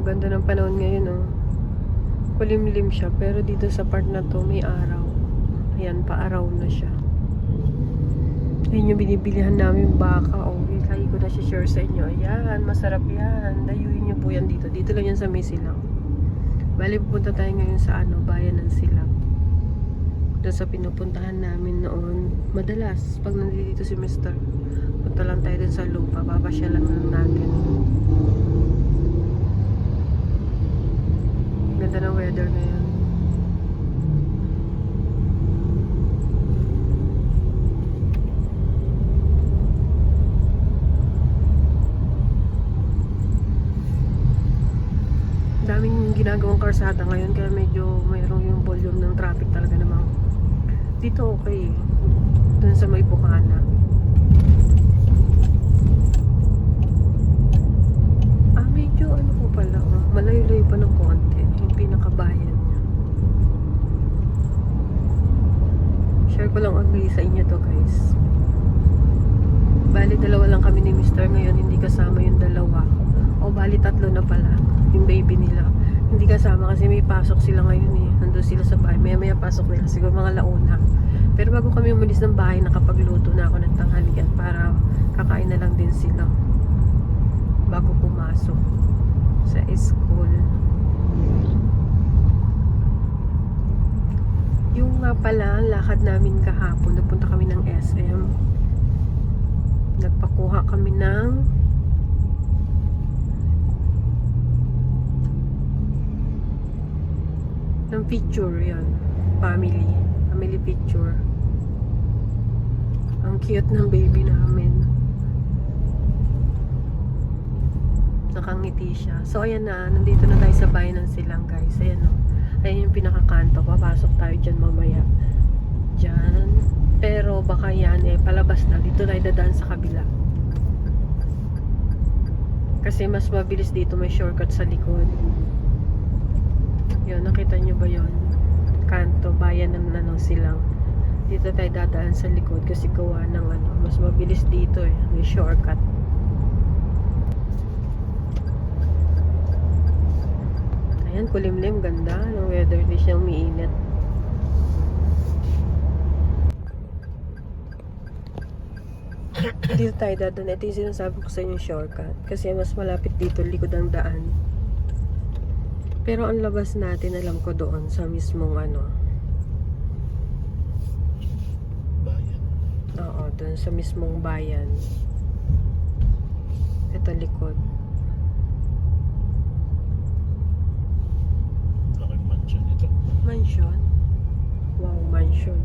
ganda ng panahon ngayon, oh. Kulimlim siya, pero dito sa part na to, may araw. Ayan, pa-araw na siya. Ayun yung binibilihan namin baka, oh. Lagi ko na siya share sa inyo. Ayan, masarap yan. Dayuin niyo po yan dito. Dito lang yan sa may silang. Bali, pupunta tayo ngayon sa ano, bayan ng silang. Doon sa pinupuntahan namin noon. Madalas, pag nandito si Mr. Punta lang tayo dun sa lupa. Papasya lang natin. Ganda ng weather ngayon. daming ginagawang karsada ngayon kaya medyo mayroong yung volume ng traffic talaga naman dito okay. Dun sa may bukana. Ah medyo ano po pala oh, malayo-layo pa ng konti pinakabayan share ko lang ugly sa inyo to guys. Bali dalawa lang kami ni Mr. ngayon hindi kasama yung dalawa. O bali tatlo na pala yung baby nila. Hindi kasama kasi may pasok sila ngayon eh. Nandun sila sa bahay. Maya maya pasok nila siguro mga launa. Pero bago kami umalis ng bahay nakapagluto na ako ng tanghalian para kakain na lang din sila bago pumasok sa school yung nga pala lakad namin kahapon napunta kami ng SM nagpakuha kami ng ng picture yan. Family. Family picture. Ang cute ng baby namin. Nakangiti siya. So ayan na. Nandito na tayo sa bayan ng silang guys. Ayan o ayan yung pinakakanto papasok tayo dyan mamaya. Dyan. Pero baka yan eh palabas na. Dito tayo dadaan sa kabila. Kasi mas mabilis dito may shortcut sa likod. Yun, nakita nyo ba yon Kanto, bayan ng ano silang. Dito tayo dadaan sa likod kasi gawa ng ano, mas mabilis dito eh. May shortcut. Ayan, kulimlim, ganda. Ng weather, di siya umiinit. dito tayo dadaan. Ito yung sinasabi ko sa inyo shortcut. Kasi mas malapit dito, likod ang daan. Pero ang labas natin, alam ko doon sa mismong ano. Bayan. Oo, doon sa mismong bayan. Ito likod. Laking mansion ito. Mansion. Wow, mansion.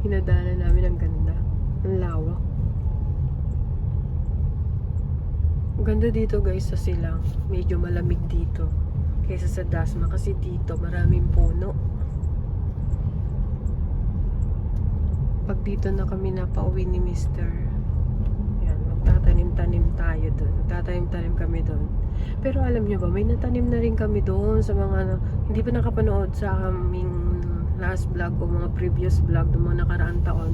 Hinadaanan namin ang ganda. Ang lawak. Ganda dito guys sa silang. Medyo malamig dito. Kaysa sa Dasma kasi dito maraming puno. Pag dito na kami napauwi ni Mr. Yan, magtatanim-tanim tayo doon. Magtatanim-tanim kami doon. Pero alam nyo ba, may natanim na rin kami doon sa mga ano, hindi pa nakapanood sa aming last vlog o mga previous vlog ng mga nakaraang taon.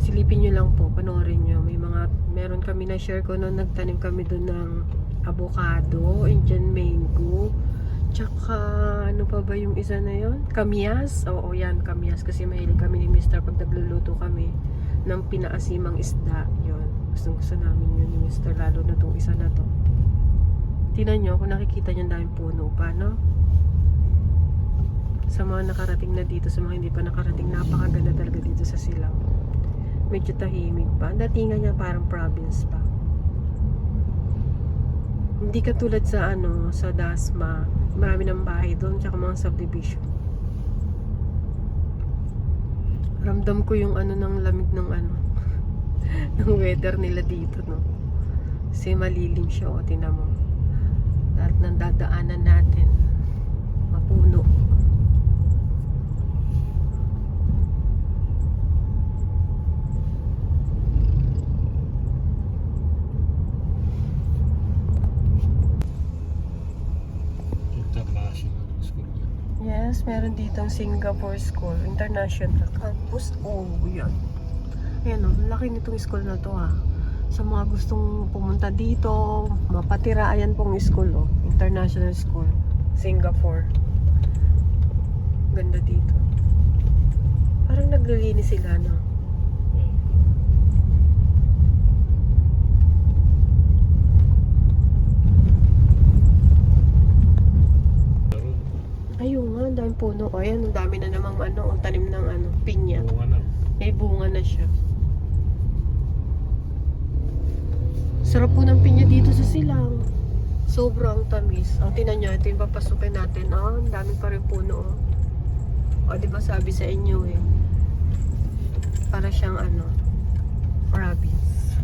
Silipin nyo lang po, panoorin nyo. May mga, meron kami na share ko noon, nagtanim kami doon ng avocado, Indian mango, tsaka ano pa ba yung isa na yon? Kamyas? Oo, yan, kamyas. Kasi mahilig kami ni Mr. pag nagluluto kami ng pinaasimang isda. Yun. Gustong gusto namin yun ni Mr. Lalo na tong isa na to. Tingnan nyo, kung nakikita nyo daming puno pa, no? Sa mga nakarating na dito, sa mga hindi pa nakarating, napakaganda talaga dito sa Silang. Medyo tahimik pa. Datingan niya parang province pa. Hindi katulad sa ano, sa Dasma. Marami ng bahay doon, tsaka mga subdivision. Ramdam ko yung ano ng lamig ng ano, ng weather nila dito, no? Kasi malilim siya, o, tinan. Lahat ng dadaanan natin, mapuno. Yes, meron ditong Singapore School, International Campus. Oh, yan. Ayan o, laki nitong school na to ha. Sa mga gustong pumunta dito, mapatira, ayan pong school, oh. International School. Singapore. Ganda dito. Parang naglilinis sila, no? Ayun nga, ang daming puno. Ayan, ang dami na namang ano, ang tanim ng ano, pinya. bunga na. May bunga na siya. Sarap po ng pinya dito sa silang. Sobrang tamis. O, tinan nyo, ito yung papasukin natin. Ah, ang dami pa rin puno. Oh. O, di ba sabi sa inyo eh. Para siyang ano, province.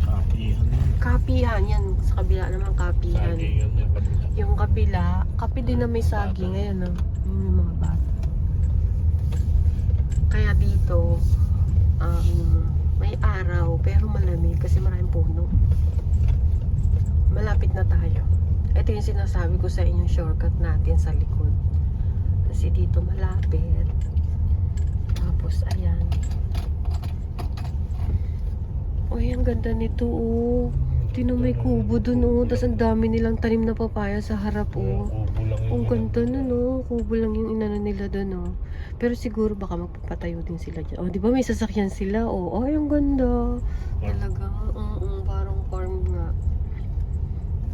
Kapihan. Kapihan yan. Sa kabila naman kapihan. Sagingan na kabila. Yung kabila, kape din na may saging. Ayan o. Yung may mga bata. Kaya dito, um, may araw pero malamig kasi maraming puno. Malapit na tayo. Ito yung sinasabi ko sa inyong shortcut natin sa likod. Kasi dito malapit. Tapos ayan. Uy, ang ganda nito oh. Tino may kubo dun oh. Tapos ang dami nilang tanim na papaya sa harap oh. Kubo lang Ang yung ganda nun oh. Kubo lang yung inano nila dun oh. Pero siguro baka magpapatayo din sila dyan. Oh, di ba may sasakyan sila oh. Ay, ang ganda. Talaga. Mm parang farm nga.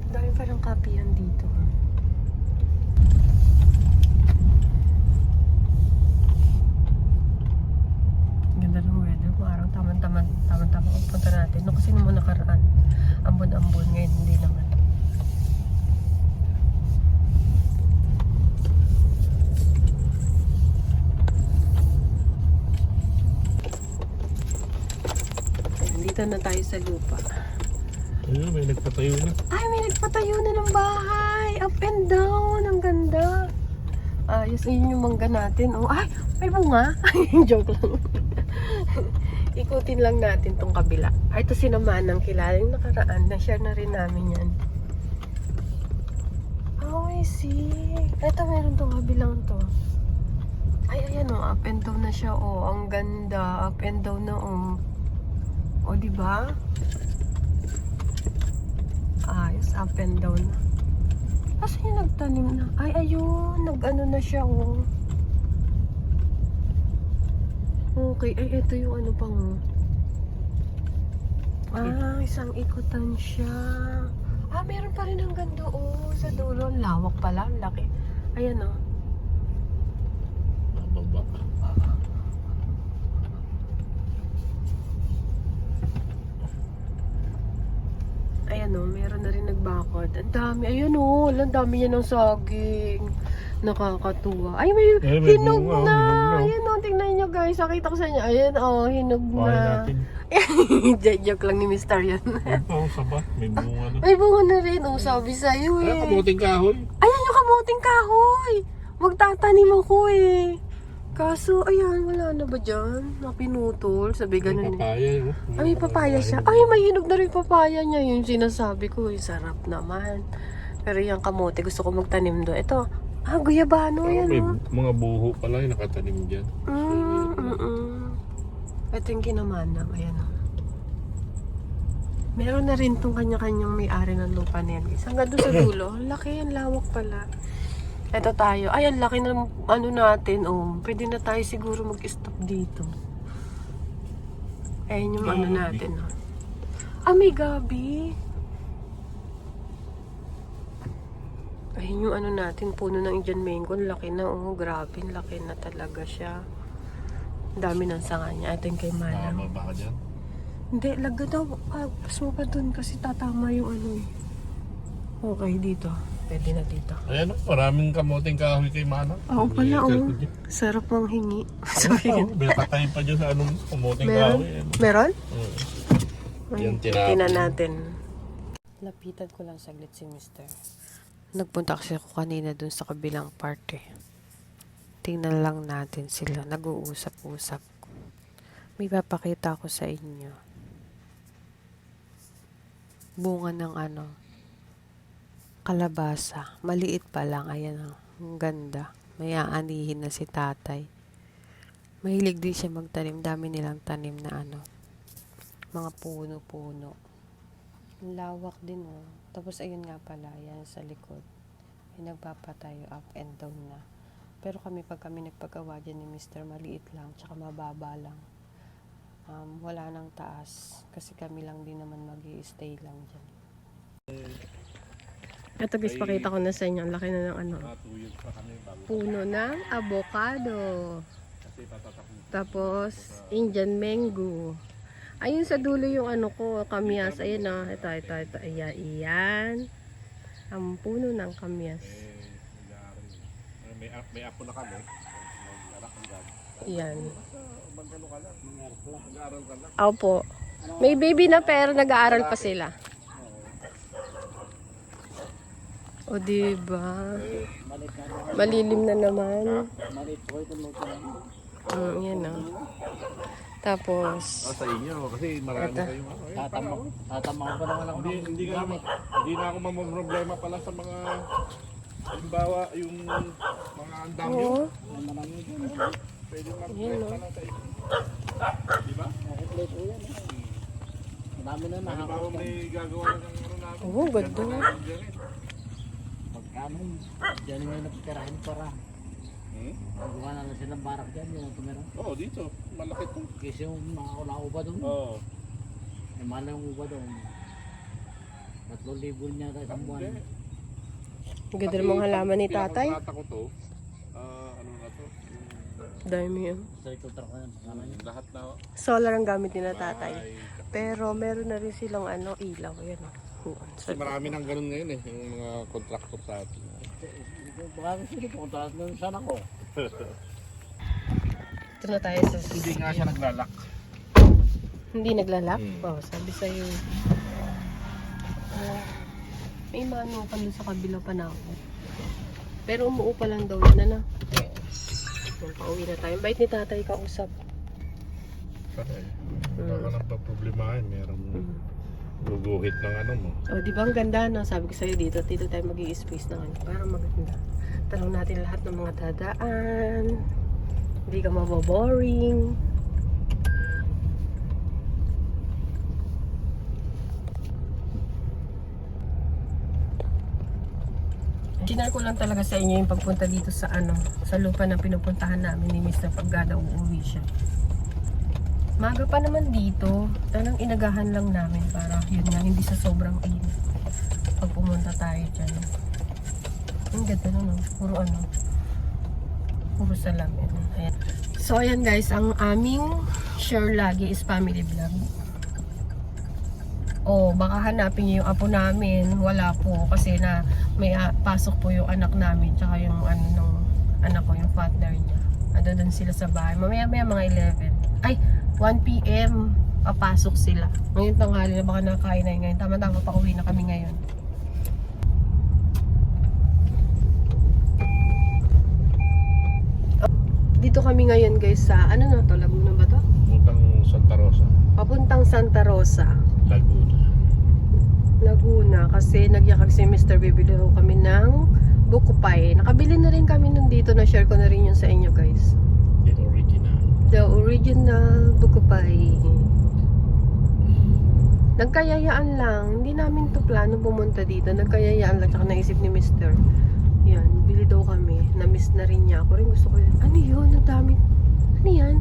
Dami parang kapiyan dito. ah. Ganda ng weather. Parang tama-tama, tama-tama ang punta natin. No, kasi naman nakaraan. Ambon-ambon ngayon, hindi naman. Dito na tayo sa lupa. Ayun, may nagpatayo na. Ay, may nagpatayo na ng bahay. Up and down. Ang ganda. Ayos, yun yung mangga natin. Oh, ay, may bunga. Joke lang. Ikutin lang natin tong kabila. Ay, ito si naman ng kilala yung nakaraan. Na-share na rin namin yan. Oh, I see. Ito, meron tong kabilang to. Ay, ayan oh, up and down na siya. Oh, ang ganda. Up and down na oh. Oh, di ba? Ayos, up and down na. Kasi yung nagtanim na. Ay, ayun. Nag-ano na siya, oh. Okay. Ay, ito yung ano pang, oh. Ah, isang ikutan siya. Ah, meron pa rin ang ganda, oh. Sa dulo. Ang Lawak pala. Ang laki. Ayan, oh. Mababa. Ayan o, meron na rin nagbakod. Ang dami. Ayan o, ang dami niya ng saging. Nakakatuwa. Ay, may, Ay, may hinog bunga, na. hinog na. Ayan o, tingnan nyo guys. Nakita ko sa inyo. Ayan o, hinog Kuhain na. natin. Joke lang ni Mr. yan. Pa, oh, saba. May bunga na. May bunga na rin. O, sabi sa'yo Ay, eh. kamuting kahoy. Ayan yung kamuting kahoy. Magtatanim ako eh. Kaso, ayan, wala na ba dyan? Napinutol. Sabi May ganun eh. papaya. oh. Ay, may papaya siya. Ay, may hinog na rin papaya niya. Yung sinasabi ko, eh, sarap naman. Pero yung kamote, gusto ko magtanim doon. Ito, ah, guyabano yan, may oh. mga buho pala yung nakatanim dyan. Mm, mm, mm. Ito yung ayan, oh. Meron na rin tong kanya-kanyang may-ari ng lupa na yan. Hanggang doon sa dulo, laki yan, lawak pala. Ito tayo. Ay, ang laki ng ano natin, oh. Pwede na tayo siguro mag-stop dito. Ayan yung ano natin, oh. Ah, may gabi. Ayun yung ano natin, puno ng Indian mango. Ang Laki na, oh. Grabe, ang laki na talaga siya. Ang dami ng sanga niya. Ito yung kay Manang. Mababa ka dyan. Hindi, laga daw. Ah, pas mo pa dun kasi tatama yung ano eh. Okay, dito. Pwede na dito. Ayan, oh, maraming kamuting kahoy kay Manang. Oo pala, oh. Sarap mang hingi. Oo, yan. may patay pa dyan sa anong kamuting Meron? kahoy. eh. Meron? Oo. Ay, Yan, tinapon. tingnan natin. Lapitan ko lang saglit si Mister. Nagpunta kasi ako kanina dun sa kabilang parte. Tingnan lang natin sila. Nag-uusap-usap. May papakita ko sa inyo. Bunga ng ano, kalabasa. Maliit pa lang. Ayan o. Ang ganda. May aanihin na si tatay. Mahilig din siya magtanim. Dami nilang tanim na ano. Mga puno-puno. Ang lawak din oh. Tapos ayun nga pala, yan sa likod. May nagpapatayo up and down na. Pero kami pag kami nagpagawa dyan ni Mr. maliit lang, tsaka mababa lang. Um, wala nang taas. Kasi kami lang din naman mag stay lang dyan. Ito guys, pakita ko na sa inyo. Ang laki na ng ano. Mga 2 years pa kami bago. Puno ng avocado. Tapos, Indian mango. Ayun sa dulo yung ano ko, kamyas. Ayun na, ito, ito, ito. Ayan, iyan. Ang puno ng kamyas. May, may apo na kami. Lang. Opo. May baby na pero nag-aaral pa sila. O diba? Malilim na naman. Mm, yan o. Tapos, Ah, sa inyo. Kasi marami Ito. kayong ano. Eh, Tatama, tatama ko pa naman ako Hindi, ng hindi, ka, hindi na ako mamroblema pala sa mga halimbawa yung mga andam yun. oo. marami dyan. Pwede Yan, mag-bless no? ka lang sa inyo. Di ba? Nakukulit ko yan. eh. Marami na Halimbawa nakakot may gagawa ng ano namin. Oo, ganda. Ganda namin dyan eh. Magkano, dyan yung nakitirahin para. Hmm? Magawa na lang silang barak dyan, yung tumira. Oo, dito. Malaki to. Kasi yung nakakula uba doon. Oo. May mahal na yung uba doon. Tatlong libo niya tayo isang buwan. Ang ganda ng mga halaman ni tatay. Pinakamalata ko to. ah, ano na to? Yung, Dami yun. Sa ito truck na yan. Yun? lahat na Solar ang gamit nila tatay. Pero meron na rin silang ano, ilaw. Ayan o. Kasi marami nang ganun ngayon eh. Yung mga contractor sa atin. Baka kasi pumunta na sana ko. Ito na tayo sa... Hindi nga siya naglalak. Hindi naglalak? Hmm. Oo, sabi sa'yo. Ah, may mano pa doon sa kabila pa na ako. Pero umuupa lang daw yun, ano? Yan, pauwi na tayo. Bait ni tatay kausap. Kasi, Mm. baka nang paproblemahin. Merong Mm. guguhit ng ano mo. O, di ba ang ganda, no? Sabi ko sa'yo dito, dito tayo mag space ng ano. Para maganda. Tanong natin lahat ng mga dadaan. Hindi ka maboboring. Ginar ko lang talaga sa inyo yung pagpunta dito sa ano, sa lupa na pinupuntahan namin ni Mr. Paggada uuwi siya. Maga pa naman dito. Tanang inagahan lang namin para yun nga, hindi sa sobrang init. Pag pumunta tayo dyan. Ang ganda na no. Puro ano. Puro salamin. Ayan. So ayan guys, ang aming share lagi is family vlog. Oh, baka hanapin yung apo namin. Wala po kasi na may ah, pasok po yung anak namin tsaka yung ano nung anak ko, yung partner niya. Ado doon sila sa bahay. Mamaya maya mga 11. Ay, 1 p.m. papasok sila. Ngayon tanghali na baka nakain na yun ngayon. Tama-tama pa uwi na kami ngayon. Dito kami ngayon guys sa, ano na to, Laguna ba to? Putang Santa Rosa, Papuntang Santa Rosa. Laguna. Laguna kasi nagyakag si Mr. Bibili raw kami ng Bukupay. Nakabili na rin kami nun dito na share ko na rin yun sa inyo guys. The original. The original Bukupay. Nagkayayaan lang. Hindi namin to plano pumunta dito. Nagkayayaan lang. Tsaka naisip ni Mr. Yan, bili daw kami. Na-miss na rin niya. Ako rin gusto ko yun. Ano yun? Ang dami. Ano yan?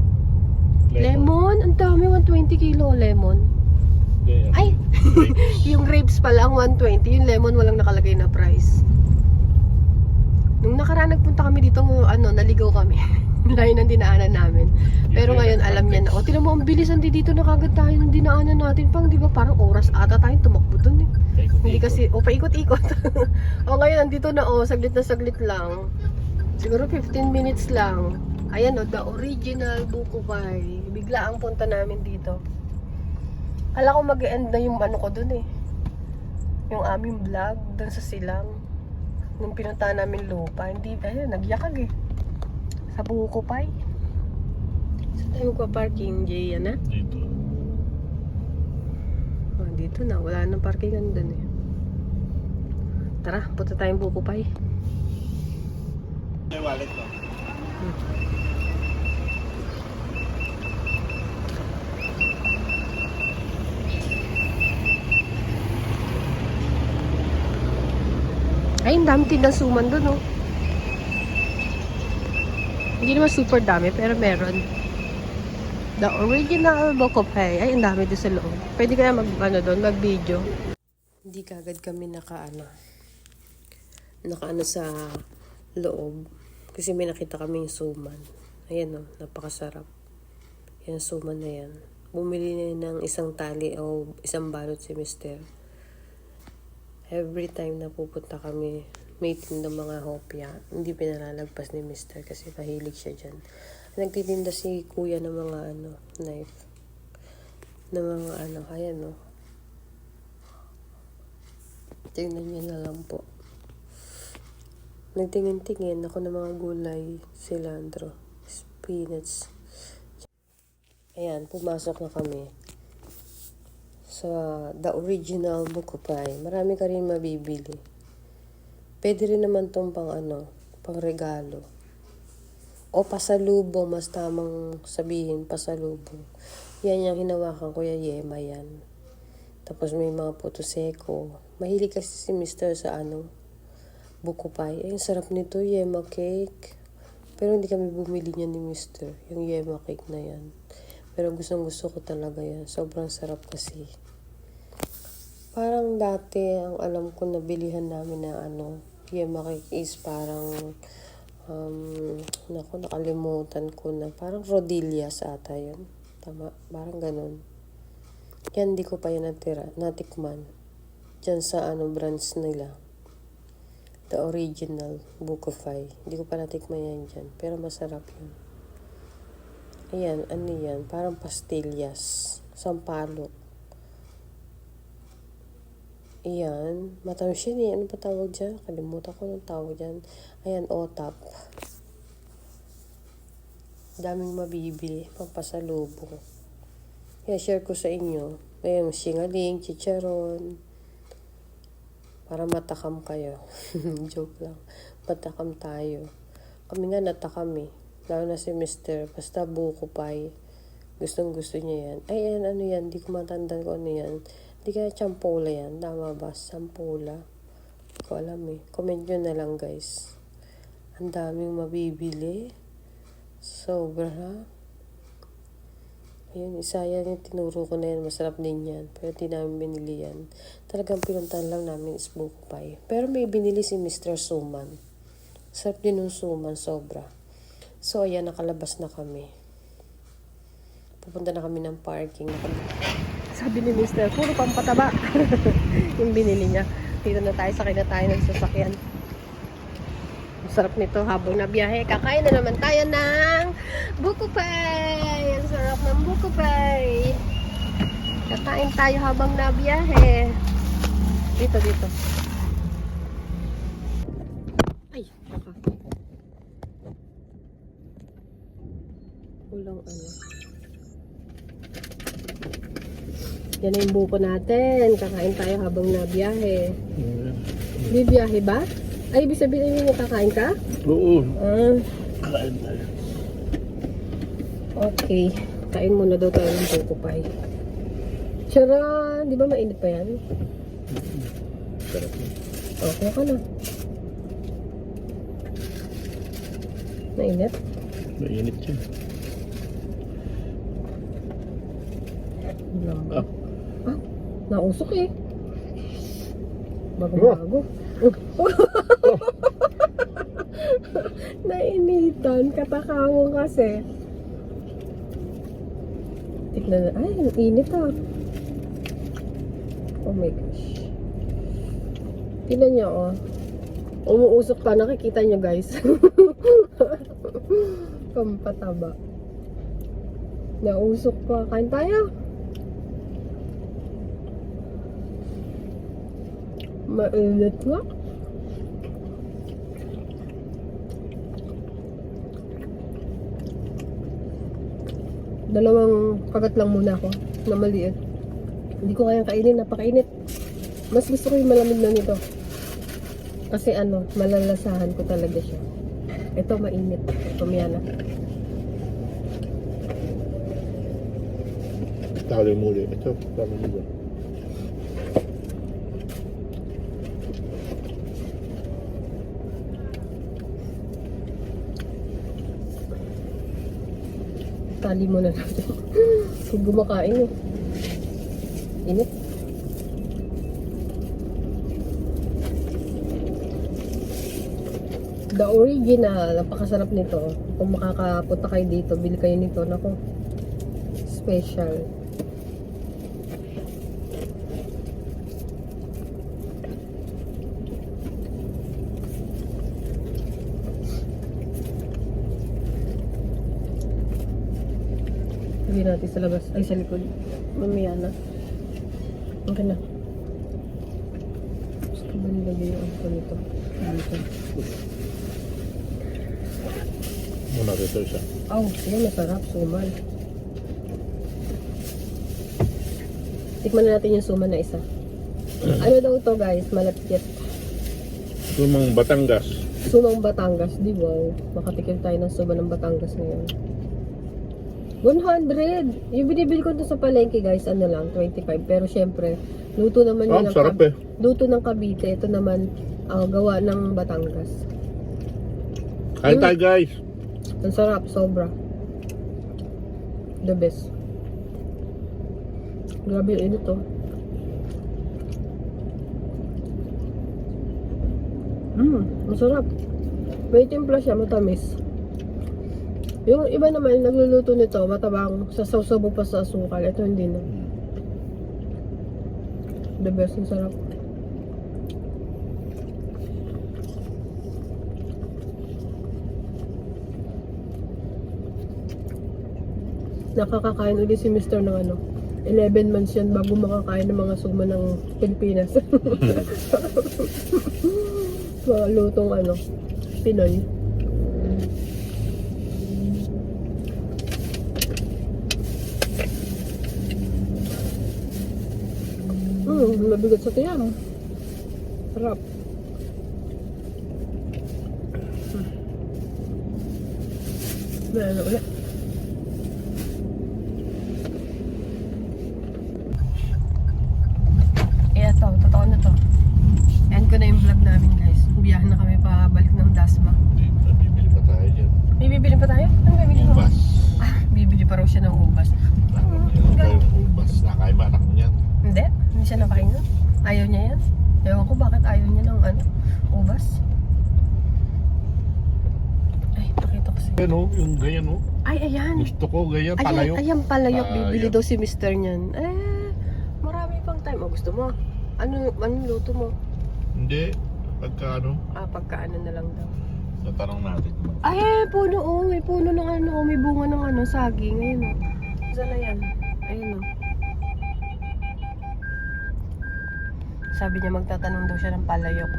Lemon? Ang dami. 120 kilo lemon. Ano, Ay! grapes. Yung grapes pala ang 120, yung lemon walang nakalagay na price. Nung nakaraan nagpunta kami dito, ano, naligaw kami. Layo ng dinaanan namin. Pero ngayon alam niya na, oh, tinan mo, ang bilis hindi dito na kagad tayo ng dinaanan natin. Pang, di ba, parang oras ata tayong kasi, o paikot-ikot. o ngayon, andito na, o, saglit na saglit lang. Siguro 15 minutes lang. Ayan o, the original Bukupay. Bigla ang punta namin dito. Ala ko mag-end na yung ano ko dun eh. Yung aming vlog dun sa silang. Nung pinunta namin lupa. Hindi, ayun, nagyakag eh. Sa Bukupay. Saan tayo magpa-parking, Jay? Yan na? Dito. Oh, dito na, wala nang parkingan dun eh. Tara, punta tayong buko pay. May wallet ko. Hmm. Ay, ang dami tindang suman doon, oh. Hindi naman super dami, pero meron. The original Bokopay. Ay, ang dami doon sa loob. Pwede kaya mag, ano doon, mag Hindi kagad kami naka, ano, naka, ano, sa loob. Kasi may nakita kaming suman. Ayan, oh, napakasarap. Yan, suman na yan. Bumili na ng isang tali o isang balot si Mister. Every time na pupunta kami, may tinda mga hopya. Hindi pinalalagpas ni Mister kasi mahilig siya dyan. Nagtitinda si kuya ng mga ano, knife. Ng mga ano, ayan no. Tingnan niyo na lang po. Nagtingin-tingin ako ng mga gulay, cilantro, spinach. Ayan, pumasok na kami sa the original Bukupay. Marami ka rin mabibili. Pwede rin naman tong pang ano, pang regalo. O pasalubong, mas tamang sabihin, pasalubong. Yan yung hinawakan ko, yema yan. Tapos may mga potoseko. Mahilig kasi si Mr. sa ano, Bukupay. Ay, sarap nito, yema cake. Pero hindi kami bumili niya ni Mr. Yung yema cake na yan. Pero gustong gusto ko talaga yan. Sobrang sarap kasi. Parang dati, ang alam ko nabilihan namin na ano, yema cake is parang, um, naku, nakalimutan ko na. Parang rodillas ata yun. Tama, parang ganun. Yan, di ko pa yan natira, natikman. Diyan sa ano, branch nila. The original Bukofy. Hindi ko pa natikman yan dyan. Pero masarap yun. Ayan, ano yan? Parang pastillas. Sampalok. Ayan. Matamis yun eh. Ano pa tawag dyan? Kalimutan ko ng tawag dyan. Ayan, otap. Daming mabibili. Pampasalubong. Kaya share ko sa inyo. Ayan, singaling, chicharon. Para matakam kayo. Joke lang. Matakam tayo. Kami nga natakam eh. Lalo na si Mr. Basta buko pie. Gustong gusto niya yan. Ay, yan, ano yan? Di ko matandaan ko ano yan. Di kaya champola yan. Tama ba? Champola. Di ko alam eh. Comment nyo na lang guys. Ang daming mabibili. Sobra. Ayun, isa yan yung tinuro ko na yan. Masarap din yan. Pero di namin binili yan. Talagang pinuntahan lang namin is buko pie. Pero may binili si Mr. Suman. Sarap din yung suman. Sobra. So, ayan, nakalabas na kami. Pupunta na kami ng parking. Sabi ni Mr. puro pampataba. yung binili niya. Dito na tayo, sakay na tayo ng sasakyan. Ang sarap nito habang nabiyahe. Kakain na naman tayo ng buko pie. Ang sarap ng buko pie. Kakain tayo habang nabiyahe. Dito, dito. Ay, baka. Kulang ano. Yan na yung buko natin. Kakain tayo habang nabiyahe. Bibiyahe ba? Ay, ibig sabihin mo kakain ka? Oo. Ah, Kain tayo. okay. Kain muna daw tayo ng buko pie. Tara, di ba mainit pa yan? Okay ka na. Mainit? Mainit siya. Lambot. Ah. Ah, nausok eh. Bago-bago. Nainitan. Katakamo kasi. Tignan na. Ay, ang init ah. Oh my gosh. Tignan niyo oh. Umuusok pa. Nakikita niyo guys. Pampataba. Nausok pa. Kain tayo. Mainit nga. Dalawang kagat lang muna ako na maliit. Hindi ko kayang kainin, napakainit. Mas gusto ko yung malamig na nito. Kasi ano, malalasahan ko talaga siya. Ito mainit. Pumiyana. Tali muli. Ito, tama mo Tali muna natin. Kung gumakain eh. Init. The original, napakasarap nito. Kung makakapunta kayo dito, bili kayo nito. Nako, special. Hindi natin sa labas. Ay, sa likod. Mamaya na. Okay na. Gusto ko ba nilagay yung ano ko nito? Dito. Muna dito siya. Oh, sige, masarap. Suman. Tikman na natin yung suman na isa. Ano daw to guys? Malapit. Lumang Batangas. Sumang Batangas. Di wow. Makatikim tayo ng suman ng Batangas ngayon. 100! Yung binibili ko to sa palengke guys, ano lang, 25. Pero syempre, luto naman Oh, yun ng sarap Cab- eh. Luto ng Cavite. Ito naman, ah, gawa ng Batangas. Kain tayo guys. Ang sarap, sobra. The best. Grabe yung init to. Mmm, masarap. May timpla siya, matamis. Yung iba naman, nagluluto nito, matabang, sasawsaw pa sa asukal. Ito hindi na. The best, ang sarap. nakakakain ulit si Mr. ng ano, 11 months yan bago makakain ng mga suma ng Pilipinas. mga lutong ano, Pinoy. Hmm, mabigat sa tiyan. Sarap. Hmm. Ano ulit. Eh, ito, totoo na to. End ko na yung vlog namin, guys. Biyahan na kami pabalik ng Dasma. Bibili pa tayo dyan. May bibili pa tayo? Ano bibili mo? Ubas. Ah, bibili pa raw siya ng ubas. Ano ba yung ubas? Nakain ba anak niya? Hindi, hindi siya napakinggan. Ayaw niya yan. Ewan ko bakit ayaw niya ng ano, ubas. Ay, pakita ko sa'yo. Yan o, yung ganyan o. Ay, ayan. Gusto ko ganyan, Ayan, palayo. ayan palayok. Bibili Palayok. daw si Mr. niyan. Eh, marami pang time. O, gusto mo? Ano, anong luto mo? Hindi. Pagka ano, Ah, pagkaano na lang daw. natanong natin. Ay, eh, puno oh. May puno ng ano, oh, may bunga ng ano, saging. Ayun oh. Saan na yan? Ayun oh. Sabi niya magtatanong daw siya ng palayok.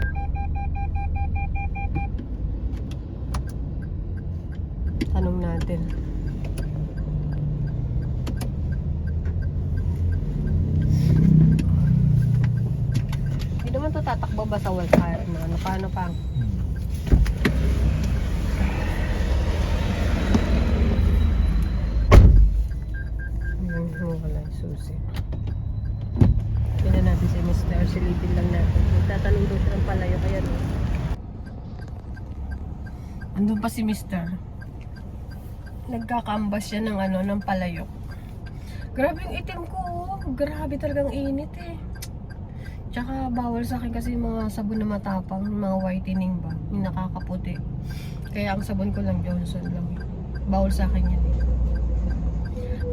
Tanong natin. Hindi naman to tatakbo ba sa wildfire? Ano, ano, paano pa? Hmm, wala yung susi. Tignan natin si Mr. Silipin lang natin. Magtatanong daw siya ng palayo no. Andun pa si Mr. Nagkakambas siya ng ano, ng palayok. Grabe yung itim ko. oh. Grabe talagang init eh. Tsaka bawal sa akin kasi mga sabon na matapang, mga whitening ba, yung nakakaputi. Kaya ang sabon ko lang Johnson lang. Bawal sa akin yan eh.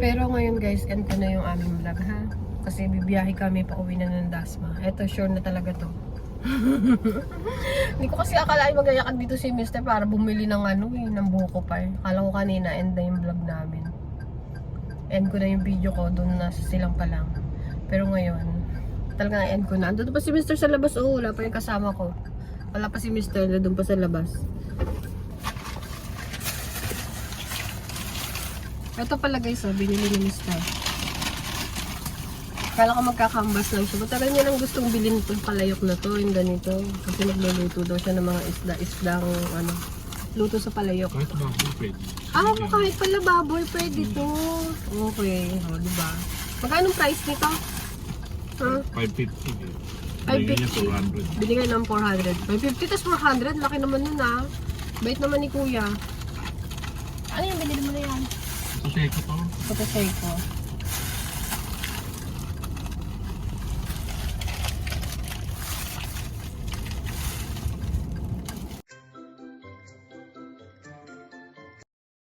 Pero ngayon guys, end na yung aming vlog ha. Kasi bibiyahe kami pa uwi na ng Dasma. Eto, sure na talaga to. Hindi ko kasi akalain magayakan dito si Mr. para bumili ng ano eh, ng buko pa eh. Akala ko kanina end na yung vlog namin. End ko na yung video ko, doon na silang pa lang. Pero ngayon, talaga end ko na. Andun pa si Mr. sa labas. Oh, wala pa yung kasama ko. Wala pa si Mr. na doon pa sa labas. Ito pala guys, oh, binili ni Mr. Kala ko magkakambas lang siya. Matagal niya lang gustong bilhin itong palayok na to, yung ganito. Kasi nagluluto daw siya ng mga isda-isdang ano, luto sa palayok. Kahit mga pwede. Ah, kahit pala baboy, pwede to. Okay, o, di ba? Magkano price nito? Ha? 550 eh. 550. Bigyan niya 400. Binigay ng 400. 550 tas 400, laki naman nun ah. Bait naman ni kuya. Ano yung binili mo na yan? Ko to. Ko.